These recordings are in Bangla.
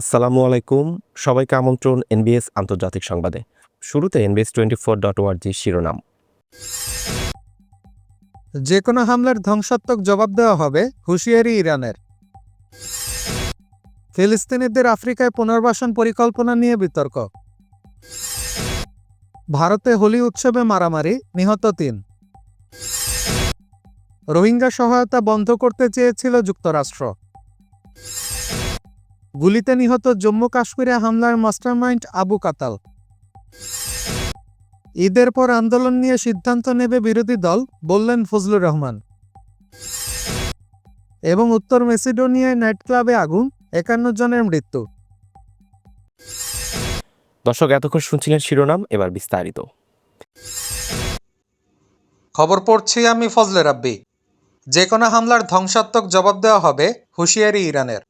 আসসালামু আলাইকুম। সবাইকে আমন্ত্রণ এনবিএস আন্তর্জাতিক সংবাদে। শুরুতে এনবিএস টোয়েন্টি ফোর ডট ওয়ার্জি শিরোনাম। যে কোনো হামলার ধ্বংসাত্মক জবাব দেওয়া হবে হুঁশিয়ারি ইরানের। ফিলিস্তিনিদের আফ্রিকায় পুনর্বাসন পরিকল্পনা নিয়ে বিতর্ক। ভারতে হোলি উৎসবে মারামারি, নিহত তিন। রোহিঙ্গা সহায়তা বন্ধ করতে চেয়েছিল যুক্তরাষ্ট্র। গুলিতে নিহত জম্মু কাশ্মীরে হামলার মাস্টারমাইন্ড আবু কাতাল। ঈদের পর আন্দোলন নিয়ে সিদ্ধান্ত নেবে বিরোধী দল বললেন ফজলুর রহমান। এবং উত্তর মেসিডোনিয়ায় নাইট ক্লাবে আগুন একান্ন জনের মৃত্যু। দর্শক এতক্ষণ শুনছিলেন শিরোনাম এবার বিস্তারিত। খবর পড়ছি আমি ফজলে রাব্বি। যে কোনো হামলার ধ্বংসাত্মক জবাব দেওয়া হবে হুঁশিয়ারি ইরানের।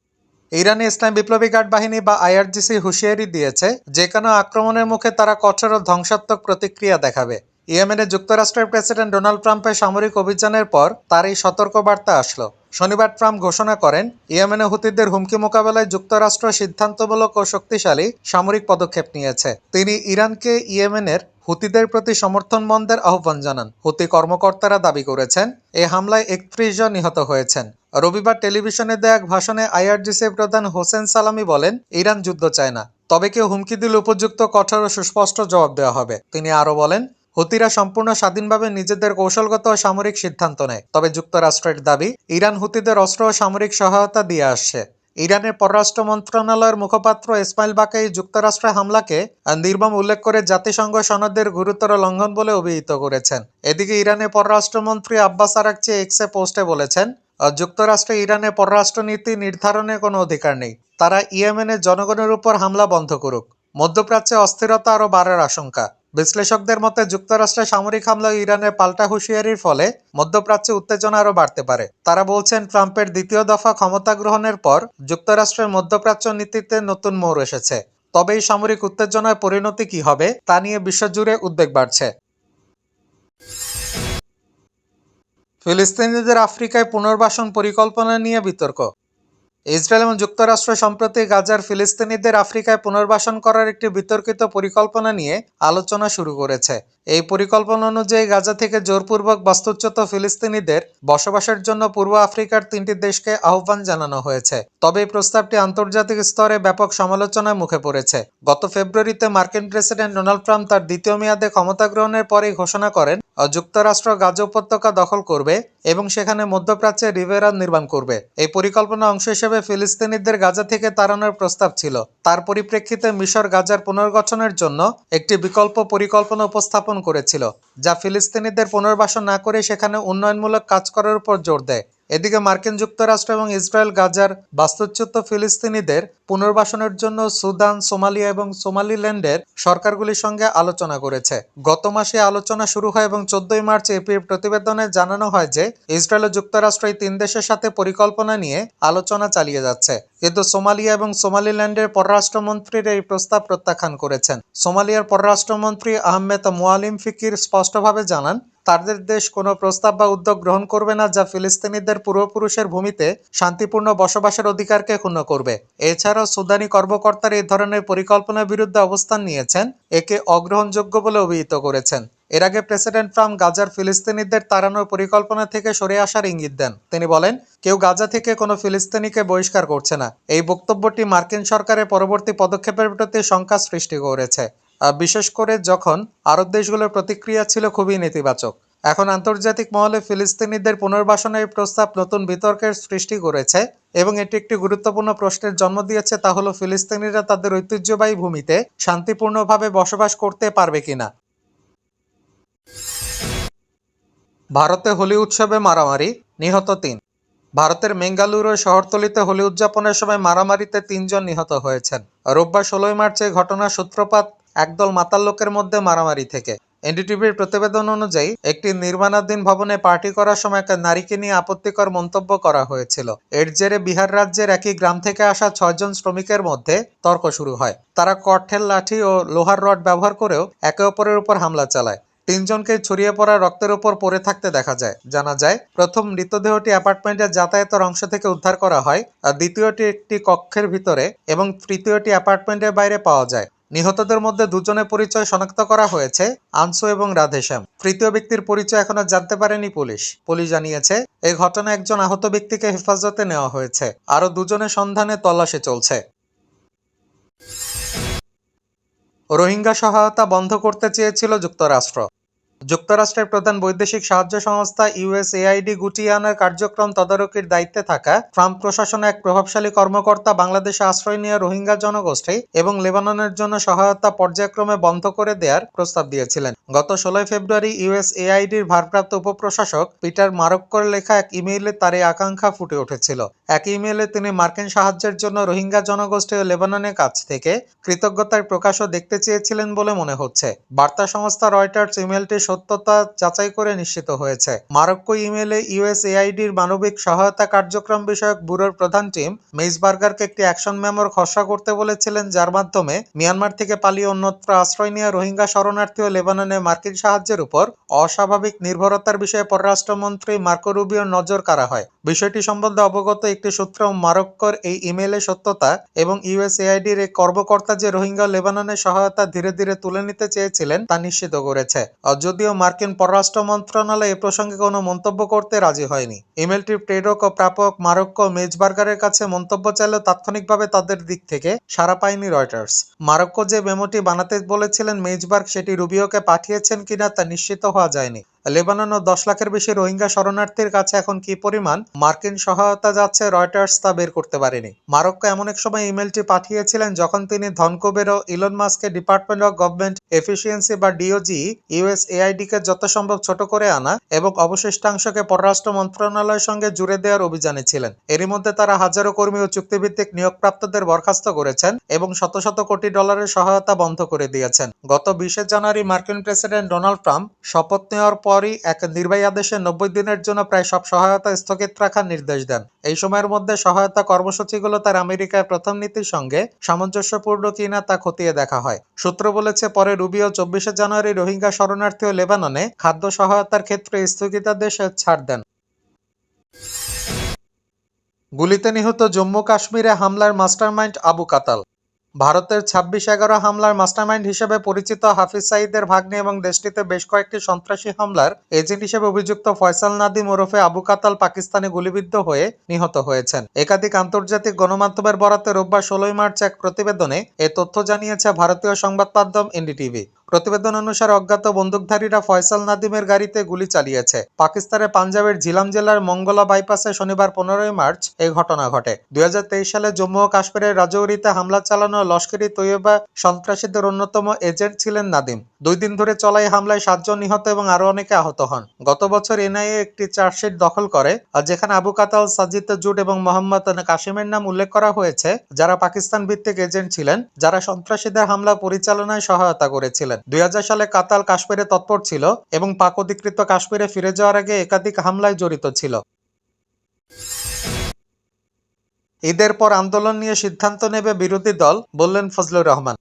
ইরানি ইসলাম বিপ্লবী গার্ড বাহিনী বা আইআরজিসি হুঁশিয়ারি দিয়েছে, যে কোনো আক্রমণের মুখে তারা কঠোর ও ধ্বংসাত্মক প্রতিক্রিয়া দেখাবে। ইয়েমেনে যুক্তরাষ্ট্রের প্রেসিডেন্ট ডোনাল্ড ট্রাম্পের সামরিক অভিযানের পর তার এই সতর্কবার্তা আসলো। শনিবার ট্রাম্প ঘোষণা করেন, ইয়েমেনে হুতিদের হুমকি মোকাবেলায় যুক্তরাষ্ট্র সিদ্ধান্তমূলক ও শক্তিশালী সামরিক পদক্ষেপ নিয়েছে। তিনি ইরানকে ইয়েমেনের হুতিদের প্রতি সমর্থন বন্ধের আহ্বান জানান। হুতি কর্মকর্তারা দাবি করেছেন এই হামলায় একত্রিশ জন নিহত হয়েছেন। রবিবার টেলিভিশনে দেয়া এক ভাষণে আইআরজিসি প্রধান হোসেন সালামি বলেন, ইরান যুদ্ধ চায় না। তবে কেউ হুমকি দিলে উপযুক্ত, কঠোর ও সুস্পষ্ট জবাব দেওয়া হবে। তিনি আরও বলেন, হুতিরা সম্পূর্ণ স্বাধীনভাবে নিজেদের কৌশলগত ও সামরিক সিদ্ধান্ত নেয়। তবে যুক্তরাষ্ট্রের দাবি, ইরান হুতিদের অস্ত্র ও সামরিক সহায়তা দিয়ে আসছে। ইরানের পররাষ্ট্র মন্ত্রণালয়ের মুখপাত্র ইসমাইল বাকাই যুক্তরাষ্ট্রের হামলাকে নির্মম উল্লেখ করে জাতিসংঘ সনদের গুরুতর লঙ্ঘন বলে অভিহিত করেছেন। এদিকে ইরানের পররাষ্ট্রমন্ত্রী আব্বাস আরাকচি এক্সে পোস্টে বলেছেন যুক্তরাষ্ট্রে ইরানের পররাষ্ট্রনীতি নির্ধারণের কোনো অধিকার নেই। তারা ইয়েমেনের জনগণের উপর হামলা বন্ধ করুক। মধ্যপ্রাচ্যে অস্থিরতা আরও বাড়ার আশঙ্কা। বিশ্লেষকদের মতে যুক্তরাষ্ট্রের সামরিক হামলা ইরানের পাল্টা হুঁশিয়ারির ফলে মধ্যপ্রাচ্যে উত্তেজনা আরও বাড়তে পারে। তারা বলছেন, ট্রাম্পের দ্বিতীয় দফা ক্ষমতা গ্রহণের পর যুক্তরাষ্ট্রের মধ্যপ্রাচ্য নীতিতে নতুন মোড় এসেছে। তবে এই সামরিক উত্তেজনার পরিণতি কি হবে, তা নিয়ে বিশ্বজুড়ে উদ্বেগ বাড়ছে। ফিলিস্তিনিদের আফ্রিকায় পুনর্বাসন পরিকল্পনা নিয়ে বিতর্ক। ইসরায়েল এবং যুক্তরাষ্ট্র সম্প্রতি গাজার ফিলিস্তিনিদের আফ্রিকায় পুনর্বাসন করার একটি বিতর্কিত পরিকল্পনা নিয়ে আলোচনা শুরু করেছে। এই পরিকল্পনা অনুযায়ী গাজা থেকে জোরপূর্বক বাস্তুচ্যুত ফিলিস্তিনিদের বসবাসের জন্য পূর্ব আফ্রিকার তিনটি দেশকে আহ্বান জানানো হয়েছে। তবে এই প্রস্তাবটি আন্তর্জাতিক স্তরে ব্যাপক সমালোচনার মুখে পড়েছে। গত ফেব্রুয়ারিতে মার্কিন প্রেসিডেন্ট ডোনাল্ড ট্রাম্প তার দ্বিতীয় মেয়াদে ক্ষমতা গ্রহণের পরেই ঘোষণা করেন, যুক্তরাষ্ট্র গাজা উপত্যকা দখল করবে এবং সেখানে মধ্যপ্রাচ্যে রিভেরা নির্মাণ করবে। এই পরিকল্পনা অংশ হিসেবে ফিলিস্তিনিদের গাজা থেকে তাড়ানোর প্রস্তাব ছিল। তার পরিপ্রেক্ষিতে মিশর গাজার পুনর্গঠনের জন্য একটি বিকল্প পরিকল্পনা উপস্থাপন করেছিল, যা ফিলিস্তিনিদের পুনর্বাসন না করে সেখানে উন্নয়নমূলক কাজ করার উপর জোর দেয়। এদিকে মার্কিন যুক্তরাষ্ট্র এবং ইসরায়েল গাজার বাস্তুচ্যুত ফিলিস্তিনিদের পুনর্বাসনের জন্য সুদান, সোমালিয়া এবং সোমালিল্যান্ডের সরকারগুলির সঙ্গে আলোচনা করেছে। গত মাসে আলোচনা শুরু হয় এবং চোদ্দই মার্চ এপির প্রতিবেদনে জানানো হয় যে, ইসরায়েল ও যুক্তরাষ্ট্র এই তিন দেশের সাথে পরিকল্পনা নিয়ে আলোচনা চালিয়ে যাচ্ছে। কিন্তু সোমালিয়া এবং সোমালিল্যান্ডের পররাষ্ট্রমন্ত্রীর এই প্রস্তাব প্রত্যাখ্যান করেছেন। সোমালিয়ার পররাষ্ট্রমন্ত্রী আহমেদ মোয়ালিম ফিকির স্পষ্টভাবে জানান, তাদের দেশ কোনো প্রস্তাব বা উদ্যোগ গ্রহণ করবে না যা ফিলিস্তিনিদের পূর্বপুরুষের ভূমিতে শান্তিপূর্ণ বসবাসের অধিকারকে ক্ষুণ্ণ করবে। এছাড়াও সুদানি কর্মকর্তারা এই ধরনের পরিকল্পনার বিরুদ্ধে অবস্থান নিয়েছেন, একে অগ্রহণযোগ্য বলে অভিহিত করেছেন। এর আগে প্রেসিডেন্ট ট্রাম্প গাজার ফিলিস্তিনিদের তাড়ানোর পরিকল্পনা থেকে সরে আসার ইঙ্গিত দেন। তিনি বলেন, কেউ গাজা থেকে কোনো ফিলিস্তিনিকে বহিষ্কার করছে না। এই বক্তব্যটি মার্কিন সরকারের পরবর্তী পদক্ষেপের প্রতি শঙ্কা সৃষ্টি করেছে। বিশেষ করে যখন আরব দেশগুলোর প্রতিক্রিয়া ছিল খুবই নেতিবাচক। এখন আন্তর্জাতিক মহলে ফিলিস্তিনিদের পুনর্বাসনের প্রস্তাব নতুন বিতর্কের সৃষ্টি করেছে এবং এটি একটি গুরুত্বপূর্ণ প্রশ্নের জন্ম দিয়েছে, তা হলো ফিলিস্তিনিরা তাদের ঐতিহ্যবাহী ভূমিতে শান্তিপূর্ণভাবে বসবাস করতে পারবে কিনা। ভারতে হোলি উৎসবে মারামারি, নিহত তিন। ভারতের মেঙ্গালুরু শহরতলিতে হোলি উদযাপনের সময় মারামারিতে তিনজন নিহত হয়েছেন। রোববার ষোলোই মার্চে ঘটনার সূত্রপাত, একদল মাতাল লোকের মধ্যে মারামারি থেকে। এনডিটিভির প্রতিবেদন অনুযায়ী, একটি নির্মাণাধীন ভবনে পার্টি করার সময় এক নারীকে নিয়ে আপত্তিকর মন্তব্য করা হয়েছিল। এর জেরে বিহার রাজ্যের একই গ্রাম থেকে আসা ছয়জন শ্রমিকের মধ্যে তর্ক শুরু হয়। তারা কঠেল লাঠি ও লোহার রড ব্যবহার করেও একে অপরের উপর হামলা চালায়। তিনজনকে ছড়িয়ে পড়া রক্তের উপর পড়ে থাকতে দেখা যায়। জানা যায়, প্রথম মৃতদেহটি অ্যাপার্টমেন্টের যাতায়াতের অংশ থেকে উদ্ধার করা হয়, আর দ্বিতীয়টি একটি কক্ষের ভিতরে এবং তৃতীয়টি অ্যাপার্টমেন্টের বাইরে পাওয়া যায়। নিহতদের মধ্যে দুজনের পরিচয় শনাক্ত করা হয়েছে, আনসু এবং রাধেশ্যাম তৃতীয় ব্যক্তির পরিচয় এখনও জানতে পারেনি পুলিশ। পুলিশ জানিয়েছে, এই ঘটনায় একজন আহত ব্যক্তিকে হেফাজতে নেওয়া হয়েছে। আরও দুজনের সন্ধানে তল্লাশি চলছে। রোহিঙ্গা সহায়তা বন্ধ করতে চেয়েছিল যুক্তরাষ্ট্র। যুক্তরাষ্ট্রের প্রধান বৈদেশিক সাহায্য সংস্থা ইউএসএআইডি গুটিয়ে আনার কার্যক্রম তদারকির দায়িত্বে থাকা ট্রাম্প প্রশাসনের এক প্রভাবশালী কর্মকর্তা, বাংলাদেশে আশ্রয় নিয়ে রোহিঙ্গা জনগোষ্ঠী এবং লেবাননের জন্য সহায়তা পর্যায়ক্রমে বন্ধ করে দেওয়ার প্রস্তাব দিয়েছিলেন। গত ষোলোই ফেব্রুয়ারি ইউএসএআইডির ভারপ্রাপ্ত উপপ্রশাসক পিটার মারক্কর লেখা এক ইমেইলে তার এই আকাঙ্ক্ষা ফুটে উঠেছিল। এক ইমেইলে তিনি মার্কিন সাহায্যের জন্য রোহিঙ্গা জনগোষ্ঠী ও লেবাননের কাছ থেকে কৃতজ্ঞতার প্রকাশও দেখতে চেয়েছিলেন বলে মনে হচ্ছে। বার্তা সংস্থা রয়টার্স ইমেলটি সত্যতা যাচাই করে নিশ্চিত হয়েছে। মারক্কো ইমেলে ইউএসএআইডির মানবিক সহায়তা কার্যক্রম বিষয়ক ব্যুরোর প্রধান টিম মেইসবার্গারকে একটি অ্যাকশন মেমোর খসড়া করতে বলেছিলেন, যার মাধ্যমে মিয়ানমার থেকে পালিয়ে অন্যত্র আশ্রয় নিয়ে রোহিঙ্গা শরণার্থী ও লেবাননে মার্কিন সাহায্যের উপর অস্বাভাবিক নির্ভরতার বিষয়ে পররাষ্ট্রমন্ত্রী মার্কো রুবিওর নজর কাড়া হয়। বিষয়টি সম্বন্ধে অবগত একটি সূত্র, মারক্কোর এই ইমেইলের সত্যতা এবং ইউএসএআইডির এই কর্মকর্তা যে রোহিঙ্গা লেবাননের সহায়তা ধীরে ধীরে তুলে নিতে চেয়েছিলেন তা নিশ্চিত করেছে। আর যদিও মার্কিন পররাষ্ট্র মন্ত্রণালয় এ প্রসঙ্গে কোনো মন্তব্য করতে রাজি হয়নি। ইমেলটি প্রেরক ও প্রাপক মারক্কো মেজবার্গারের কাছে মন্তব্য চাইলেও তাৎক্ষণিকভাবে তাদের দিক থেকে সাড়া পায়নি রয়টার্স। মারক্কো যে মেমোটি বানাতে বলেছিলেন মেজবার্গ, সেটি রুবিওকে পাঠিয়েছেন কিনা তা নিশ্চিত হওয়া যায়নি। লেবানন ও দশ লাখের বেশি রোহিঙ্গা শরণার্থীর কাছে এখন কি পরিমাণ? মার্কিন সহায়তা যাচ্ছে রয়টার্স তা বের করতে পারেনি। মারক্কো এমন এক সময় ইমেলটি পাঠিয়েছিলেন যখন তিনি ধনকুবের ও ইলন মাস্কের ডিপার্টমেন্ট অফ গভর্নমেন্ট এফিসিয়েন্সি বা ডিওজি কে যত সম্ভব ছোট করে আনা এবং অবশিষ্টাংশকে পররাষ্ট্র মন্ত্রণালয়ের সঙ্গে জুড়ে দেওয়ার অভিযানে ছিলেন। এরই মধ্যে তারা হাজারো কর্মী ও চুক্তিভিত্তিক নিয়োগপ্রাপ্তদের বরখাস্ত করেছেন এবং শত শত কোটি ডলারের সহায়তা বন্ধ করে দিয়েছেন। গত বিশে জানুয়ারি মার্কিন প্রেসিডেন্ট ডোনাল্ড ট্রাম্প শপথ নেওয়ার পরই এক নির্বাহী আদেশে নব্বই দিনের জন্য প্রায় সব সহায়তা স্থগিত রাখার নির্দেশ দেন। এই সময়ের মধ্যে সহায়তা কর্মসূচিগুলো তার আমেরিকার প্রথম নীতির সঙ্গে সামঞ্জস্যপূর্ণ কিনা তা খতিয়ে দেখা হয়। সূত্র বলেছে, পরে রুবিও চব্বিশে জানুয়ারি রোহিঙ্গা শরণার্থী ও লেবাননে খাদ্য সহায়তার ক্ষেত্রে স্থগিতাদেশে ছাড় দেন। গুলিতে নিহত জম্মু কাশ্মীরে হামলার মাস্টারমাইন্ড আবু কাতাল। ভারতের ছাব্বিশ এগারো হামলার মাস্টারমাইন্ড হিসেবে পরিচিত হাফিজ সাঈদের ভাগ্নে এবং দেশটিতে বেশ কয়েকটি সন্ত্রাসী হামলার এজেন্ট হিসেবে অভিযুক্ত ফয়সাল নাদিম ওরফে আবু কাতাল পাকিস্তানে গুলিবিদ্ধ হয়ে নিহত হয়েছেন। একাধিক আন্তর্জাতিক গণমাধ্যমের বরাতে রোববার ষোলোই মার্চ এক প্রতিবেদনে এ তথ্য জানিয়েছে ভারতীয় সংবাদ মাধ্যম এনডিটিভি। প্রতিবেদন অনুসারে অজ্ঞাত বন্দুকধারীরা ফয়সাল নাদিমের গাড়িতে গুলি চালিয়েছে। পাকিস্তানের পাঞ্জাবের ঝিলাম জেলার মঙ্গলা বাইপাসে শনিবার পনেরোই মার্চ এই ঘটনা ঘটে। দুই হাজার তেইশ সালে জম্মু ও কাশ্মীরের রাজৌরিতে হামলা চালানো লস্করি তৈয়বা সন্ত্রাসীদের অন্যতম এজেন্ট ছিলেন নাদিম। দুই দিন ধরে চলা এই হামলায় সাতজন নিহত এবং আরও অনেকে আহত হন। গত বছর এনআইএ একটি চার্জশিট দখল করে, আর যেখানে আবু কাতাল, সাজিদ জুট এবং মোহাম্মদ কাশিমের নাম উল্লেখ করা হয়েছে, যারা পাকিস্তান ভিত্তিক এজেন্ট ছিলেন, যারা সন্ত্রাসীদের হামলা পরিচালনায় সহায়তা করেছিলেন। দুই হাজার সালে কাতাল কাশ্মীরে তৎপর ছিল এবং পাক অধিকৃত কাশ্মীরে ফিরে যাওয়ার আগে একাধিক হামলায় জড়িত ছিল। ঈদের পর আন্দোলন নিয়ে সিদ্ধান্ত নেবে বিরোধী দল, বললেন ফজলুর রহমান।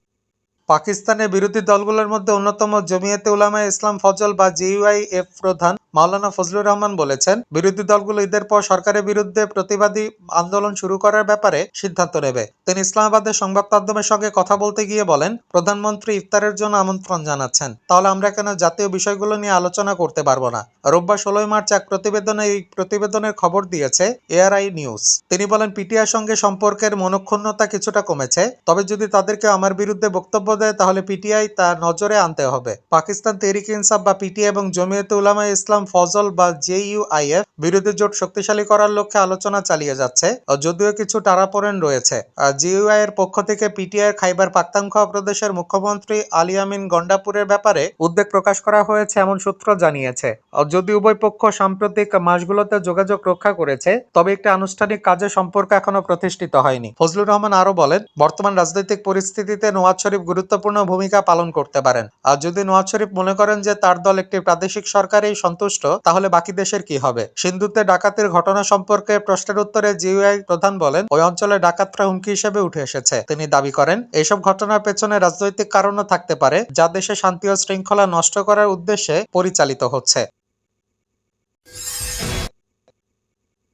পাকিস্তানের বিরোধী দলগুলোর মধ্যে অন্যতম জমিয়তে উলামায় ইসলাম ফজল বা জিইউআইএফ প্রধান মাওলানা ফজলুর রহমান বলেছেন, বিরোধী দলগুলো ঈদের পর সরকারের বিরুদ্ধে প্রতিবাদী আন্দোলন শুরু করার ব্যাপারে সিদ্ধান্ত নেবে। তিনি ইসলামাবাদের সংবাদ মাধ্যমের সঙ্গে কথা বলতে গিয়ে বলেন, প্রধানমন্ত্রী ইফতারের জন্য আমন্ত্রণ জানাচ্ছেন। তাহলে আমরা কেন জাতীয় বিষয়গুলো নিয়ে আলোচনা করতে পারব না? রোববার ষোলোই মার্চ এক প্রতিবেদনে এই প্রতিবেদনের খবর দিয়েছে এআরআই নিউজ। তিনি বলেন, পিটিআর সঙ্গে সম্পর্কের মনক্ষুণ্ণতা কিছুটা কমেছে, তবে যদি তাদেরকে আমার বিরুদ্ধে বক্তব্য দেয়, তাহলে পিটিআই তা নজরে আনতে হবে। পাকিস্তান তেরিক ইনসাফ বা পিটিআই এবং জমিয়তে উলামা ইসলাম ফজল বা জেইউআইএফ বিরোধী জোট শক্তিশালী করার লক্ষ্যে আলোচনা চালিয়ে যাচ্ছে, যদিও কিছু টারাপোড়েন রয়েছে। জিইউআই এর পক্ষ থেকে পিটিআই খাইবার পাখতানখোয়া প্রদেশের মুখ্যমন্ত্রী আলিয়ামিন গন্ডাপুরের ব্যাপারে উদ্বেগ প্রকাশ করা হয়েছে এমন সূত্র জানিয়েছে। যদি উভয় পক্ষ সাম্প্রতিক মাসগুলোতে যোগাযোগ রক্ষা করেছে, তবে একটি আনুষ্ঠানিক কাজের সম্পর্ক এখনও প্রতিষ্ঠিত হয়নি। ফজলুর রহমান আরও বলেন, বর্তমান রাজনৈতিক পরিস্থিতিতে নওয়াজ শরীফ গুরুত্বপূর্ণ ভূমিকা পালন করতে পারেন। আর যদি নওয়াজ শরীফ মনে করেন যে তার দল একটি প্রাদেশিক সরকারেই সন্তুষ্ট অসন্তুষ্ট তাহলে বাকি দেশের কি হবে? সিন্ধুতে ডাকাতির ঘটনা সম্পর্কে প্রশ্নের উত্তরে জিইআই প্রধান বলেন, ওই অঞ্চলে ডাকাতরা হুমকি হিসেবে উঠে এসেছে। তিনি দাবি করেন, এইসব ঘটনার পেছনে রাজনৈতিক কারণও থাকতে পারে, যা দেশে শান্তি ও শৃঙ্খলা নষ্ট করার উদ্দেশ্যে পরিচালিত হচ্ছে।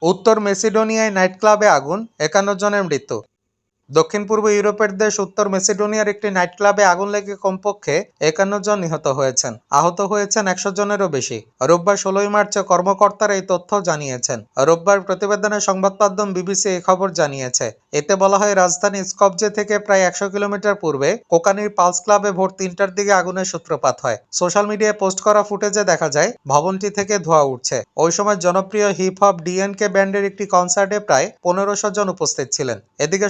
উত্তর মেসিডোনিয়ায় নাইট ক্লাবে আগুন, একান্ন জনের মৃত্যু। দক্ষিণ পূর্ব ইউরোপের দেশ উত্তর মেসিডোনিয়ার একটি নাইট ক্লাবে আগুন লেগে কমপক্ষে একান্ন জন নিহত হয়েছেন। আহত হয়েছেন একশো জনেরও বেশি। রোববার ষোলোই মার্চে কর্মকর্তারা এই তথ্য জানিয়েছেন। রোববার প্রতিবেদনে সংবাদ মাধ্যম বিবিসি এই খবর জানিয়েছে। এতে বলা হয়, রাজধানী স্কবজে থেকে প্রায় একশো কিলোমিটার পূর্বে কোকানির পালস ক্লাবে ভোর তিনটার দিকে আগুনের সূত্রপাত হয়। সোশ্যাল মিডিয়ায় পোস্ট করা ফুটেজে দেখা যায়, ভবনটি থেকে ধোঁয়া উঠছে। ওই সময় জনপ্রিয় হিপ হপ ডিএনকে ব্যান্ডের একটি কনসার্টে প্রায় পনেরোশো জন উপস্থিত ছিলেন। এদিকে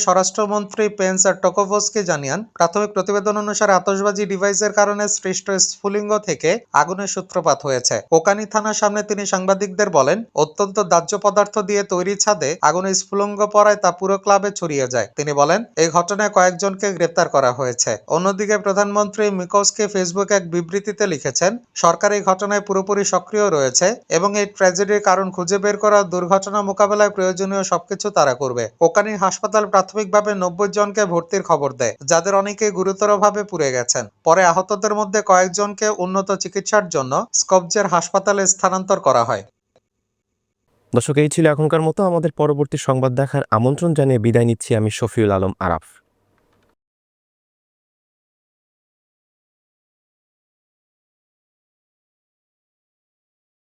স্বরাষ্ট্রমন্ত্রী পেন্সার টোকোভস্কি জানিয়েন, প্রাথমিক প্রতিবেদন অনুসারে আতশবাজি ডিভাইসের কারণে সৃষ্ট স্ফুলিঙ্গ থেকে আগুনের সূত্রপাত হয়েছে। কোকানি থানার সামনে তিনি সাংবাদিকদের বলেন, অত্যন্ত দাহ্য পদার্থ দিয়ে তৈরি ছাদে আগুনের স্ফুলিঙ্গ পড়ায় তা পুরো ক্লাবে ছড়িয়ে যায়। তিনি বলেন, এই ঘটনায় কয়েকজনকে গ্রেপ্তার করা হয়েছে। অন্যদিকে প্রধানমন্ত্রী মিকোসকে ফেসবুকে এক বিবৃতিতে লিখেছেন, সরকার এই ঘটনায় পুরোপুরি সক্রিয় রয়েছে এবং এই ট্র্যাজেডির কারণ খুঁজে বের করা দুর্ঘটনা মোকাবেলায় প্রয়োজনীয় সবকিছু তারা করবে। কোকানির হাসপাতাল প্রাথমিকভাবে নব্বই জনকে ভর্তির খবর দেয়, যাদের অনেকে গুরুতরভাবে পুড়ে গেছেন। পরে আহতদের মধ্যে কয়েকজনকে উন্নত চিকিৎসার জন্য স্কবজের হাসপাতালে স্থানান্তর করা হয়। দর্শক, এই ছিল এখনকার মতো। আমাদের পরবর্তী সংবাদ দেখার আমন্ত্রণ জানিয়ে বিদায় নিচ্ছি আমি শফিউল আলম আরাফ।